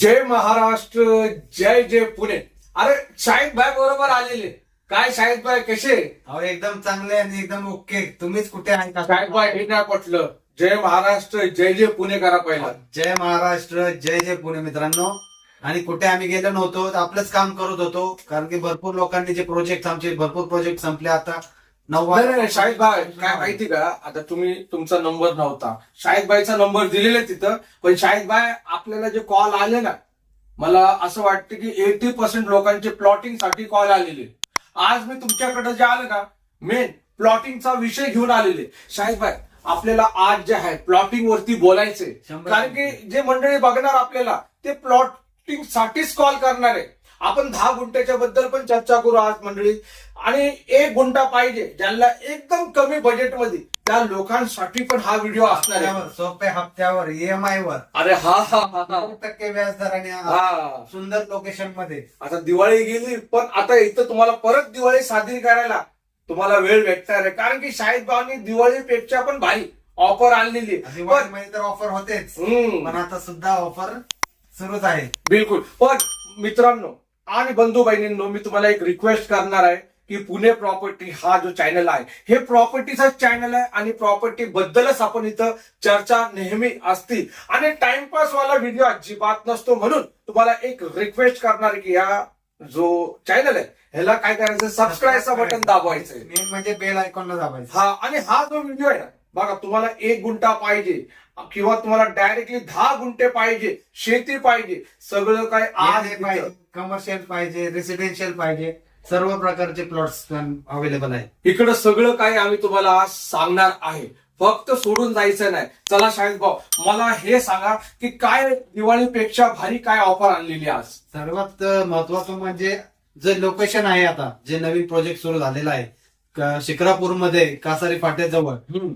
जय महाराष्ट्र जय जय पुणे. अरे शाहिद भाई बरोबर आलेले. काय शाहिद भाई कसे? अहो एकदम चांगले आणि एकदम ओके. तुम्हीच कुठे आहे का? शाहिद भाई हे नाही पटलं जय महाराष्ट्र जय जय पुणे करा पहिला. जय महाराष्ट्र जय जय पुणे मित्रांनो. आणि कुठे आम्ही गेलो नव्हतो आपलंच काम करत होतो. कारण की भरपूर लोकांनी जे प्रोजेक्ट आमचे भरपूर प्रोजेक्ट संपले आता. नाही नाही शाहिद भाई काय माहिती का? आता तुम्ही तुमचा नंबर नव्हता. शाहिद भाईचा नंबर दिलेला तिथं. पण शाहिद भाई आपल्याला जे कॉल आले ना मला असं वाटतं की एटी पर्सेंट लोकांचे प्लॉटिंगसाठी कॉल आलेले. आज मी तुमच्याकडे जे आले ना मेन प्लॉटिंगचा विषय घेऊन आलेले. शाहिद भाई आपल्याला आज जे आहे प्लॉटिंग वरती बोलायचे शंभर कारण की जे मंडळी बघणार आपल्याला ते प्लॉटिंग साठीच कॉल करणार. आहे आपण दहा गुंठ्याच्या बद्दल पण चर्चा करू आज मंडळी. आणि एक गुंठा पाहिजे ज्यांना एकदम कमी बजेटमध्ये त्या लोकांसाठी पण हा व्हिडिओ असणार आहे. हप्त्यावर सोप्या हप्त्यावर ईएमआय वर. अरे हा हा हा हा. नऊ टक्के व्याजदराने हा. सुंदर लोकेशनमध्ये. आता दिवाळी गेली पण आता इथं तुम्हाला परत दिवाळी साजरी करायला तुम्हाला वेळ भेटणार आहे. कारण की शाहिद भावनी दिवाळीपेक्षा पण भारी ऑफर आणलेली आहे. पण दिवाळीमध्ये तर ऑफर होतेच. हम्म. पण आता सुद्धा ऑफर सुरूच आहे. बिलकुल. पण मित्रांनो आणि बंधू बहिणींनो मी तुम्हाला एक रिक्वेस्ट करणार आहे की पुणे प्रॉपर्टी हा जो चॅनल आहे हे प्रॉपर्टीचा चॅनल आहे आणि प्रॉपर्टी बद्दलच आपण इथं चर्चा नेहमी असतील. आणि टाइमपास वाला व्हिडिओ अजिबात नसतो म्हणून तुम्हाला एक रिक्वेस्ट करणार आहे की हा जो चॅनल आहे ह्याला काय करायचं? सबस्क्राईबचं बटन दाबवायचं आहे. मेन म्हणजे बेल आयकॉनला दाबायचं. हा आणि हा जो व्हिडिओ आहे ना बघा तुम्हाला एक गुंठा पाहिजे किंवा तुम्हाला डायरेक्टली दहा गुंठे पाहिजे शेती पाहिजे सगळं काय आज आज पाहिजे. कमर्शियल पाहिजे रेसिडेन्शियल पाहिजे सर्व प्रकारचे प्लॉट्स अवेलेबल आहे इकडं सगळं काही आम्ही तुम्हाला आज सांगणार आहे. फक्त सोडून जायचं नाही. चला शाहिद भाऊ मला हे सांगा की काय दिवाळीपेक्षा भारी काय ऑफर आणलेली आज? सर्वात महत्वाचं म्हणजे जे लोकेशन आहे आता जे नवीन प्रोजेक्ट सुरू झालेला आहे शिक्रापूरमध्ये कासारी फाट्याजवळ.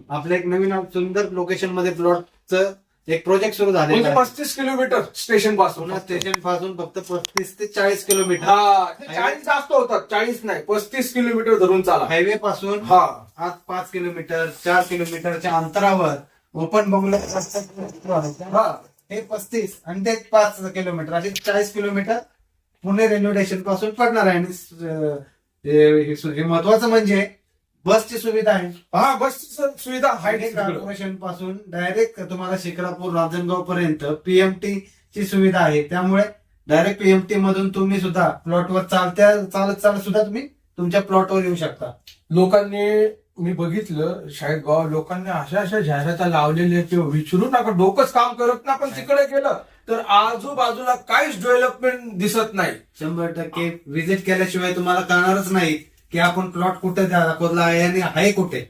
आपलं एक नवीन सुंदर लोकेशनमध्ये प्लॉटचं एक प्रोजेक्ट सुरू झालेला म्हणजे पस्तीस किलोमीटर स्टेशनपासून. स्टेशनपासून फक्त पस्तीस ते चाळीस किलोमीटर. हा चाळीस जास्त होतात चाळीस नाही पस्तीस किलोमीटर धरून चाला. हायवे पासून हा. आज पाच किलोमीटर चार किलोमीटरच्या अंतरावर ओपन बंगलो हा. पस्तीस आणि ते पाच किलोमीटर असे चाळीस किलोमीटर पुणे रेल्वे स्टेशनपासून पडणार आहे. आणि हे महत्वाचं म्हणजे बसची सुविधा आहे. हा बस सुविधा हायडे. कॉर्पोरेशनपासून डायरेक्ट तुम्हाला शिक्रापूर रांजणगाव पर्यंत पीएमटी ची सुविधा आहे. त्यामुळे डायरेक्ट पीएमटी मधून तुम्ही सुद्धा प्लॉटवर चालत्या चालत चालत सुद्धा तुम्ही तुमच्या प्लॉटवर येऊ शकता. लोकांनी मी बघितलं शाहिद भाऊ लोकांनी अशा अशा जाहिराता लावलेल्या ते विचारू नका डोकंच काम करत ना पण तिकडे गेलं तर आजूबाजूला काहीच डेव्हलपमेंट दिसत नाही. शंभर टक्के. व्हिजिट केल्याशिवाय तुम्हाला कळणारच नाही. की आपण प्लॉट कुठे दाखवला आहे आणि आहे कुठे?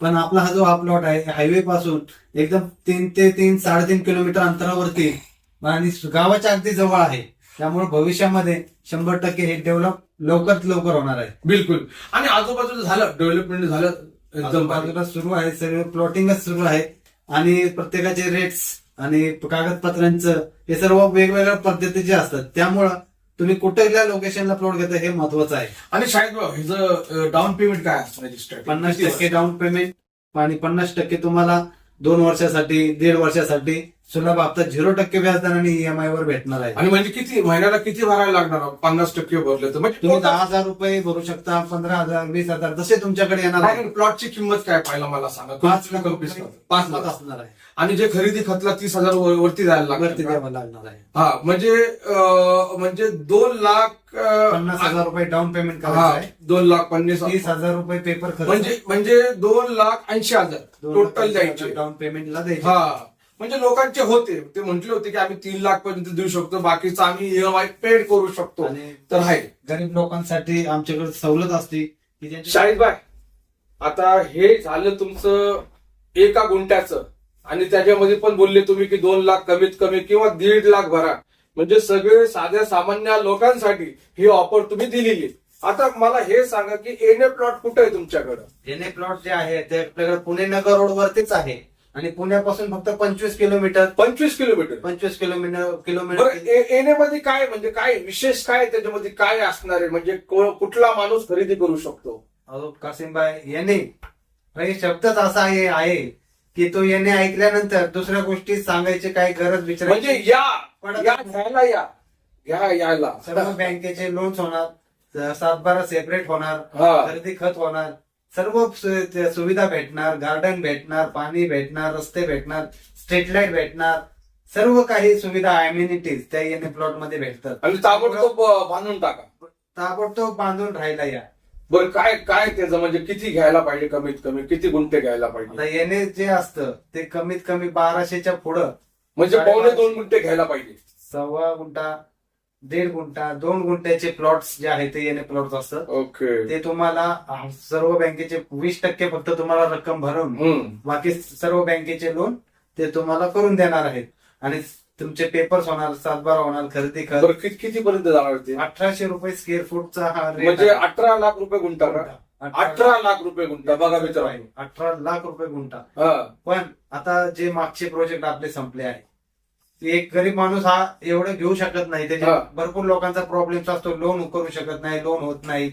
पण आपला हा जो हा प्लॉट आहे हायवे पासून एकदम तीन ते तीन साडेतीन किलोमीटर अंतरावरती आणि गावाच्या अगदी जवळ आहे. त्यामुळे भविष्यामध्ये शंभर टक्के हे डेव्हलप लवकरात लवकर होणार आहे. बिलकुल. आणि आजूबाजूला झालं डेव्हलपमेंट झालं एकदम. बाजूला सुरू आहे सगळं प्लॉटिंगच सुरू आहे. आणि प्रत्येकाचे रेट्स आणि कागदपत्रांचं हे सर्व वेगवेगळ्या पद्धतीचे असतात. त्यामुळं तुम्ही कुठल्या लोकेशनला प्लॉट घेता हे महत्वाचं आहे. आणि भाऊ हिचं डाऊन पेमेंट काय असतं रजिस्टर पन्नास टक्के डाऊन पेमेंट आणि पन्नास टक्के तुम्हाला दोन वर्षासाठी दीड वर्षासाठी सुलभ हप्ता झिरो टक्के व्याजदराने ईएमआय वर भेटणार आहे. आणि म्हणजे किती महिन्याला किती भरायला लागणार? पन्नास टक्के भरले तर. म्हणजे तुम्ही दहा हजार रुपये भरू शकता पंधरा हजार वीस हजार जसे तुमच्याकडे येणार आहे. प्लॉटची किंमत काय पाहिला मला सांगा. पाच लाख रुपये पाच लाख. असणार आहे. आणि जे खरेदी खतला तीस हजार वर- वरती जायला लागतं द्यावं लागणार आहे. हा म्हणजे म्हणजे दोन लाख पन्नास हजार रुपये डाऊन पेमेंट करायचं आहे. दोन लाख पन्नास तीस हजार रुपये पेपर खर्च. म्हणजे म्हणजे दोन लाख ऐंशी हजार टोटल द्यायचे. डाऊन पेमेंटला द्यायचे. हा. म्हणजे लोकांचे होते. ते म्हटले होते की आम्ही तीन लाख पर्यंत देऊ शकतो बाकीचं आम्ही ईएमआय पेड करू शकतो. आणि तर आहे. गरीब लोकांसाठी आमच्याकडे सवलत असते की ज्यांची शाहिद बाय आता हे झालं तुमचं एका गुंठ्याचं. आणि त्याच्यामध्ये पण बोलले तुम्ही की दोन लाख कमीत कमी किंवा दीड लाख भरा. म्हणजे सगळे साध्या सामान्य लोकांसाठी ही ऑफर तुम्ही दिलेली आता मला हे सांगा की एने प्लॉट कुठे आहे तुमच्याकडं? जेने प्लॉट जे आहे ते आपल्याकडे पुणे नगर रोड वरतीच आहे. आणि पुण्यापासून फक्त पंचवीस किलोमीटर. पंचवीस किलोमीटर. पंचवीस किलोमीटर बरं किलोमीटर एने मध्ये काय म्हणजे काय विशेष काय त्याच्यामध्ये काय असणार आहे? म्हणजे को- कुठला माणूस खरेदी करू शकतो? अहो कासिमबाई याने हे शब्दच असा आहे आहे की तो याने ऐकल्यानंतर दुसऱ्या गोष्टी सांगायची काही गरज विचारायची म्हणजे या पडत या घ्यायला या. घ्या यायला सर्व बँकेचे लोन्स होणार सातबारा सेपरेट होणार हा. खरेदी खत होणार. सर्व सुविधा भेटणार गार्डन भेटणार पाणी भेटणार रस्ते भेटणार स्ट्रीट लाइट भेटणार सर्व काही सुविधा अम्युनिटीज त्या येणे प्लॉटमध्ये भेटतात. आणि ताबडतोब बांधून टाका. ताबडतोब बांधून राहायला या. बरं काय काय त्याचं म्हणजे किती घ्यायला पाहिजे कमीत कमी? किती गुंठे घ्यायला आता पाहिजे येणे जे असतं ते कमीत कमी बाराशेच्या पुढं म्हणजे पावणे दोन गुंठे घ्यायला पाहिजे. सव्वा गुंठा दीड गुंठा दोन गुंठ्याचे प्लॉट्स जे आहेत ते येणे प्लॉट्स असतात. ओके. ते तुम्हाला सर्व बँकेचे वीस टक्के फक्त तुम्हाला रक्कम भरून बाकी सर्व बँकेचे लोन ते तुम्हाला करून देणार आहेत. आणि तुमचे पेपर्स होणार सातबारा होणार खरेदी बरं किती पर्यंत जाणार ते? अठराशे रुपये स्क्वेअर फुटचा हा म्हणजे. अठरा लाख रुपये गुंठा अठरा लाख रुपये गुंठा बघा मित्र अठरा लाख रुपये गुंठा. हा. पण आता जे मागचे प्रोजेक्ट आपले संपले आहे ते एक गरीब माणूस हा एवढं घेऊ शकत नाही. त्याच्या हा. भरपूर लोकांचा प्रॉब्लेम असतो. लोन करू शकत नाही लोन होत नाही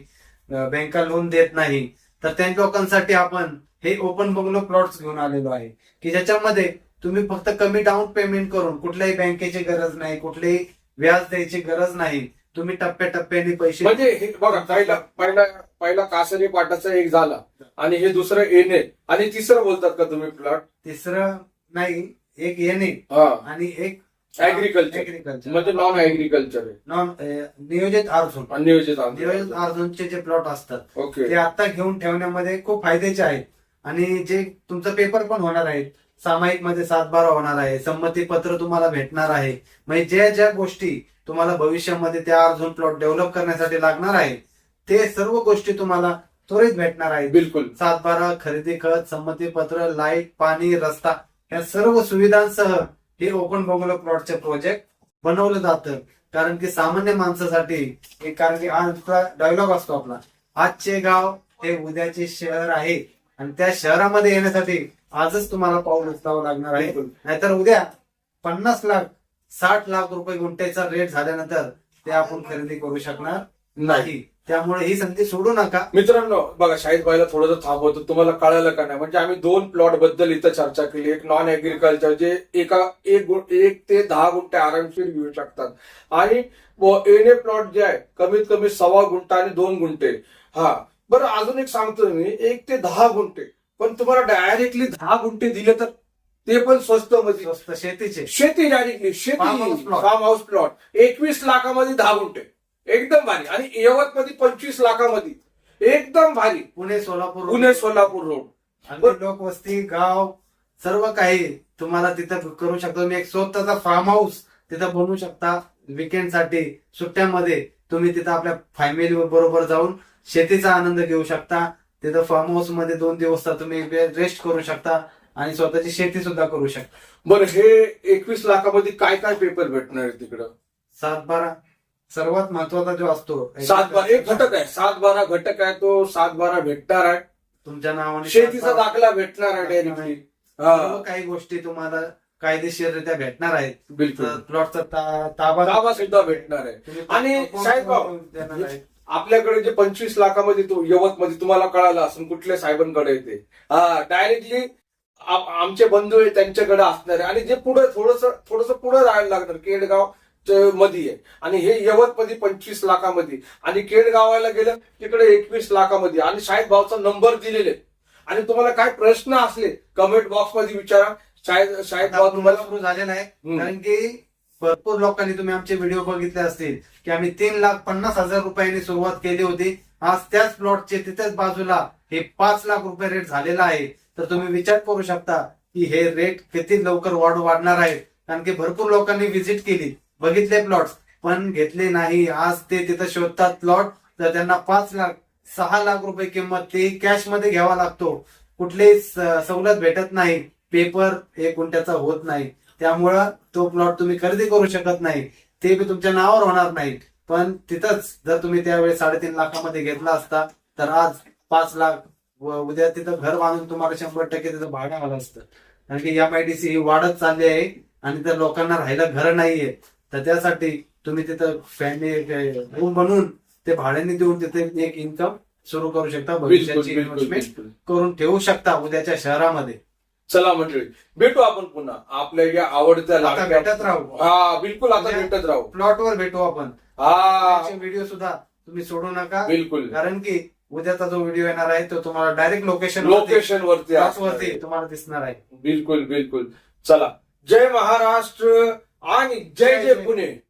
अं, बँका लोन देत नाही. तर त्या लोकांसाठी आपण हे ओपन बंगलो प्लॉट्स घेऊन आलेलो आहे. की ज्याच्यामध्ये तुम्ही फक्त कमी डाऊन पेमेंट करून कुठल्याही बँकेची गरज नाही कुठलेही व्याज द्यायची गरज नाही तुम्ही टप्प्याटप्प्याने पैसे म्हणजे हे बघा पहिला पहिला पहिला कासरी पाटाचा एक झाला. आणि हे दुसरं येणे आणि तिसरं बोलतात का तुम्ही प्लॉट तिसरं नाही एक हा आणि एक Agriculture. ऍग्रिकल्चर म्हणजे नॉन ऍग्रिकल्चर आहे नॉन नियोजित अर्जुन आणि नियोजित नियोजित आहे. अर्जुनचे जे प्लॉट असतात ओके. ते आता घेऊन ठेवण्यामध्ये खूप फायद्याचे आहेत. आणि जे तुमचं पेपर पण होणार आहे सामायिकमध्ये सातबारा होणार आहे संमती पत्र तुम्हाला भेटणार आहे. म्हणजे ज्या ज्या गोष्टी तुम्हाला भविष्यामध्ये त्या अर्जुन प्लॉट डेव्हलप करण्यासाठी लागणार आहे ते सर्व गोष्टी तुम्हाला त्वरित भेटणार आहेत. बिलकुल. सातबारा खरेदी खत संमती पत्र लाइट पाणी रस्ता या सर्व सुविधांसह हे ओपन बंगलो प्लॉटचे प्रोजेक्ट बनवलं जातं. कारण की सामान्य माणसासाठी एक कारण की डायलॉग असतो आपला. आजचे गाव हे उद्याचे शहर आहे. आणि त्या शहरामध्ये येण्यासाठी आजच तुम्हाला पाऊल उचलावं लागणार आहे. नाहीतर उद्या पन्नास लाख साठ लाख रुपये गुंठ्याचा रेट झाल्यानंतर ते आपण खरेदी करू शकणार नाही. त्यामुळे ही संधी सोडू नका. मित्रांनो बघा शाहीद भाईला थोडंसं थांबवतो. तुम्हाला कळालं का नाही? म्हणजे आम्ही दोन प्लॉटबद्दल इथं चर्चा केली. एक नॉन ऍग्रिकल्चर जे एका एक एक ते दहा गुंठे आरामशीर घेऊ शकतात. आणि एने प्लॉट जे आहे कमीत कमी सव्वा गुंठा आणि दोन गुंठे. हा. बरं अजून एक सांगतो मी. एक ते दहा गुंठे. पण तुम्हाला डायरेक्टली दहा गुंठे दिले तर ते पण स्वस्त मध्ये स्वस्त शेतीचे. शेती डायरेक्टली शेती. फार्म हाऊस प्लॉट एकवीस लाखामध्ये दहा गुंठे. एकदम भारी. आणि यवत मध्ये पंचवीस लाखामध्ये. एकदम भारी. पुणे सोलापूर पुणे सोलापूर रोड. लोकवस्ती गाव सर्व काही तुम्हाला तिथं करू शकता. तुम्ही एक स्वतःचा फार्म हाऊस तिथं बनवू शकता. Weekend साठी सुट्ट्यामध्ये तुम्ही तिथं आपल्या फॅमिली बरोबर जाऊन शेतीचा आनंद घेऊ शकता. तिथं फार्म हाऊसमध्ये दोन दिवस तुम्ही रेस्ट करू शकता आणि स्वतःची शेती सुद्धा करू शकता. बरं हे एकवीस लाखामध्ये काय काय पेपर भेटणार आहे तिकडं? सात बारा सर्वात महत्त्वाचा जो असतो सात बारा एक घटक आहे. सात बारा घटक आहे तो सात बारा भेटणार आहे. तुमच्या नावाने शेतीचा दाखला भेटणार आहे सर्व काही गोष्टी तुम्हाला कायदेशीररित्या भेटणार आहेत. बिलकुल. प्लॉटचा ताबा दावा सुद्धा भेटणार आहे. आणि आहे. आपल्याकडे जे पंचवीस लाखामध्ये तो यवत मध्ये तुम्हाला कळालं असेल कुठल्या साहेबांकडे येते हा डायरेक्टली आमचे बंधू त्यांच्याकडे असणार आहे. आणि जे पुढे थोडस थोडस पुढे जायला लागणार केडगाव मध्ये आहे. आणि हे यवत मध्ये पंचवीस लाखामध्ये आणि केडगावाला गेलं तिकडे एकवीस लाखामध्ये आणि शाहीद भाऊचा नंबर दिलेले. आणि तुम्हाला काय प्रश्न असले कमेंट बॉक्समध्ये विचारा. शाहीद शाहीद भाऊ तुम्हाला आहे हम्म. कारण की भरपूर लोकांनी तुम्ही आमचे व्हिडिओ बघितले असतील की आम्ही तीन लाख पन्नास हजार रुपयांनी सुरुवात केली होती. आज त्याच प्लॉटचे तिथेच बाजूला हे पाच लाख रुपये रेट झालेला आहे. तर तुम्ही विचार करू शकता की हे रेट किती लवकर वाढ वाढणार आहे. कारण की भरपूर लोकांनी व्हिजिट केली. बघितले प्लॉट पण घेतले नाही. आज ते तिथं शोधतात प्लॉट तर त्यांना पाच लाख सहा लाख रुपये किंमत ते कॅशमध्ये घ्यावा लागतो. कुठलीही सवलत भेटत नाही. पेपर एक कोणत्याचा होत नाही. त्यामुळं तो प्लॉट तुम्ही खरेदी करू शकत नाही. ते बी तुमच्या नावावर होणार नाही. पण तिथंच जर तुम्ही त्यावेळेस साडेतीन लाखामध्ये घेतला असता तर आज पाच लाख उद्या तिथं घर बांधून तुम्हाला शंभर टक्के तिथं भाडं आलं असतं. कारण की या सी ही वाढत चालली आहे आणि त्या लोकांना राहायला घर नाहीये. तर त्यासाठी तुम्ही तिथं फॅमिली रूम बनवून ते भाड्याने देऊन तिथे एक इन्कम सुरू करू शकता भविष्याची इन्व्हेस्टमेंट करून ठेवू शकता उद्याच्या शहरामध्ये. चला मंडळी भेटू आपण पुन्हा. आपल्या या आवडत्या भेटत राहू. हा बिलकुल आता भेटत राहू. प्लॉट वर भेटू आपण. हा. व्हिडिओ सुद्धा तुम्ही सोडू नका. बिलकुल. कारण की उद्याचा जो व्हिडिओ येणार आहे तो तुम्हाला डायरेक्ट लोकेशन लोकेशन वरती. तुम्हाला दिसणार आहे. बिलकुल बिलकुल. चला. जय महाराष्ट्र. आणि जय जय जय जय. पुणे